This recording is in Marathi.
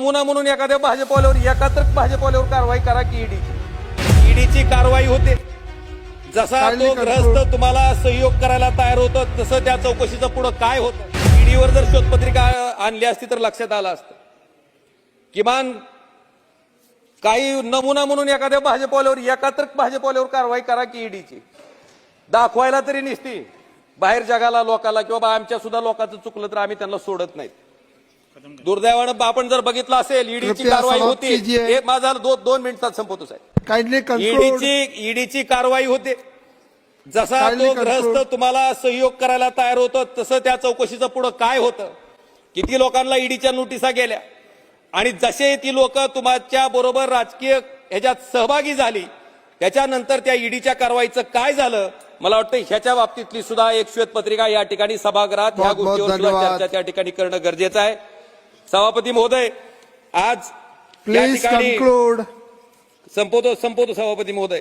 नमुना म्हणून एखाद्या भाजपावर एकात्र भाजपावर कारवाई करा की ईडीची ईडीची कारवाई होते. जसा तो. ग्रस्त तुम्हाला सहयोग करायला तयार होतो तसं त्या चौकशीचं पुढं काय होतं? ईडीवर जर शोधपत्रिका आणली असती तर लक्षात आलं असतं. किमान काही नमुना म्हणून एखाद्या भाजपावर एकात्र भाजपावर कारवाई करा की ईडीची दाखवायला तरी निसती. बाहेर जगाला लोकाला किंवा आमच्या सुद्धा लोकांचं चुकलं तर आम्ही त्यांना सोडत नाहीत. दुर्दैवानं आपण जर बघितलं असेल ईडीची कृपया कारवाई समाप्त होती. हे माझा दोन दोन मिनिटात संपवतो साहेब. काइंडली कंक्लूड ईडीची ईडीची कारवाई होते. जसा Kindly तो. ग्रस्त तुम्हाला सहयोग करायला तयार होतो तसं त्या चौकशीचं पुढं काय होतं? किती लोकांना ईडीच्या नोटिसा गेल्या? आणि जसे ती लोक तुमच्या बरोबर राजकीय ह्याच्यात सहभागी झाली त्याच्यानंतर त्या ईडीच्या कारवाईचं काय झालं? मला वाटतं ह्याच्या बाबतीतली सुद्धा एक श्वेतपत्रिका या ठिकाणी सभागृहात ह्या बहुत- बहुत गोष्टीवर सुद्धा धन्यवाद. चर्चा त्या ठिकाणी करणं गरजेचं आहे. सभापती महोदय आज प्लीज संपवतो संपवतो सभापती महोदय.